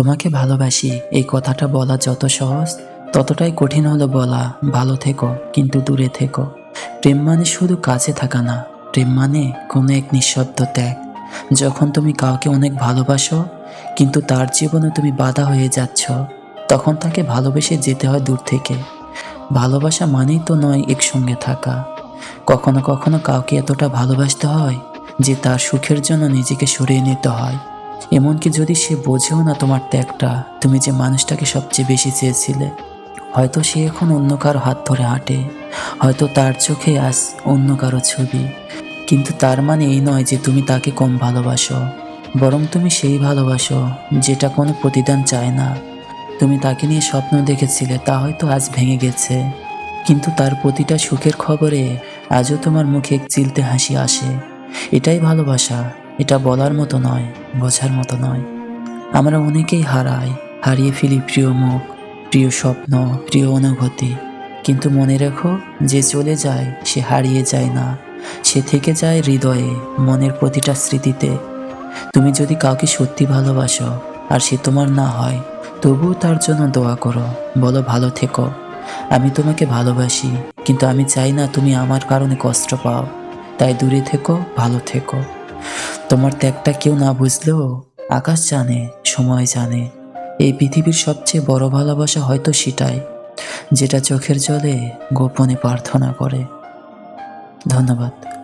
তোমাকে ভালোবাসি, এই কথাটা বলা যত সহজ, ততটাই কঠিন হলো বলা, ভালো থেকো, কিন্তু দূরে থেকো। প্রেম মানে শুধু কাছে থাকা না, প্রেম মানে কোনো এক নিঃশব্দ ত্যাগ। যখন তুমি কাউকে অনেক ভালোবাসো, কিন্তু তার জীবনে তুমি বাধা হয়ে যাচ্ছ, তখন তাকে ভালোবেসে যেতে হয় দূর থেকে। ভালোবাসা মানেই তো নয় একসঙ্গে থাকা। কখনো কখনো কাউকে এতটা ভালোবাসতে হয়, যে তার সুখের জন্য নিজেকে সরিয়ে নিতে হয়। এমনকি যদি সে বোঝেও না তোমার ত্যাগটা, তুমি যে মানুষটাকে সবচেয়ে বেশি চেয়েছিলে, হয়তো সে এখন অন্য কারও হাত ধরে হাঁটে, হয়তো তার চোখে আজ অন্য কারও ছবি। কিন্তু তার মানে এই নয় যে তুমি তাকে কম ভালোবাসো, বরং তুমি সেই ভালোবাসো যেটা কোনো প্রতিদান চায় না। তুমি তাকে নিয়ে স্বপ্ন দেখেছিলে, তা হয়তো আজ ভেঙে গেছে। কিন্তু তার প্রতিটা সুখের খবরে আজও তোমার মুখে চিলতে হাসি আসে। এটাই ভালোবাসা। এটা বলার মতো নয়, বোঝার মতো নয়। আমরা অনেকেই হারাই, হারিয়ে ফেলি প্রিয় মুখ, প্রিয় স্বপ্ন, প্রিয় অনুভূতি। কিন্তু মনে রেখো, যে চলে যায়, সে হারিয়ে যায় না। সে থেকে যায় হৃদয়ে, মনের প্রতিটা স্মৃতিতে। তুমি যদি কাউকে সত্যি ভালোবাসো, আর সে তোমার না হয়, তবুও তার জন্য দোয়া করো, বলো, ভালো থেকো। আমি তোমাকে ভালোবাসি, কিন্তু আমি চাই না তুমি আমার কারণে কষ্ট পাও। তাই দূরে থেকো, ভালো থেকো। তোমার ত্যাগটা কেউ না বুঝলেও আকাশ জানে, সময় জানে। এই পৃথিবীর সবচেয়ে বড় ভালোবাসা হয়তো সেটাই, যেটা চোখের জলে গোপনে প্রার্থনা করে। ধন্যবাদ।